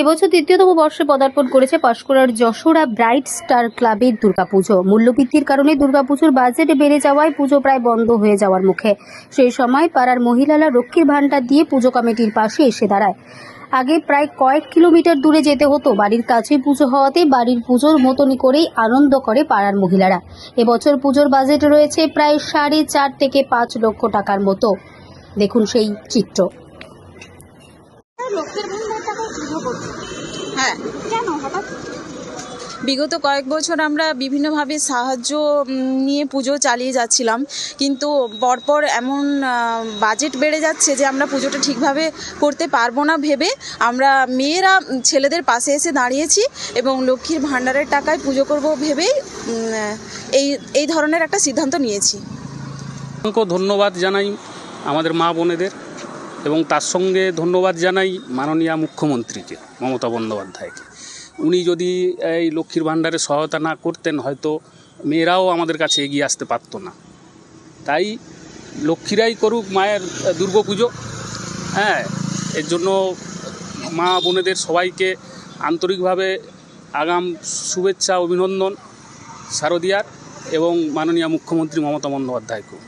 এবছর তৃতীয়তম বর্ষে পদার্পণ করেছে পাঁশকুড়ার যশোরা ব্রাইট স্টার ক্লাবের দুর্গাপুজো। মূল্যবৃদ্ধির কারণে দুর্গাপুজোর বাজেট বেড়ে যাওয়ায় পুজো প্রায় বন্ধ হয়ে যাওয়ার মুখে। সেই সময় পাড়ার মহিলারা লক্ষ্মীর ভাণ্ডার দিয়ে পুজো কমিটির পাশে এসে দাঁড়ায়। আগে প্রায় কয়েক কিলোমিটার দূরে যেতে হতো, বাড়ির কাছে পুজো হওয়াতে বাড়ির পুজোর মতনই করেই আনন্দ করে পাড়ার মহিলারা। এবছর পুজোর বাজেট রয়েছে প্রায় সাড়ে চার থেকে পাঁচ লক্ষ টাকার মতো। দেখুন সেই চিত্র। করছে হ্যাঁ। কেন? হঠাৎ? বিগত কয়েক বছর আমরা বিভিন্নভাবে সাহায্য নিয়ে পুজো চালিয়ে যাচ্ছিলাম। কিন্তু পরপর এমন বাজেট বেড়ে যাচ্ছে যে আমরা পুজোটা ঠিকভাবে করতে পারব না ভেবে আমরা মেয়েরা ছেলেদের পাশে এসে দাঁড়িয়েছি এবং লক্ষ্মীর ভাণ্ডারের টাকায় পুজো করব ভেবেই এই এই ধরনের একটা সিদ্ধান্ত নিয়েছি। অসংখ্য ধন্যবাদ জানাই আমাদের মা বোনেদের। এবং তার সঙ্গে ধন্যবাদ জানাই মাননীয় মুখ্যমন্ত্রীকে, মমতা বন্দ্যোপাধ্যায়কে। উনি যদি এই লক্ষ্মীর ভাণ্ডারে সহায়তা না করতেন, হয়তো মেয়েরাও আমাদের কাছে এগিয়ে আসতে পারতো না। তাই লক্ষ্মীরাই করুক মায়ের দুর্গা পুজো হ্যাঁ এর জন্য মা বোনেদের সবাইকে আন্তরিকভাবে আগাম শুভেচ্ছা, অভিনন্দন, শারদিয়ার এবং মাননীয় মুখ্যমন্ত্রী মমতা বন্দ্যোপাধ্যায়কেও।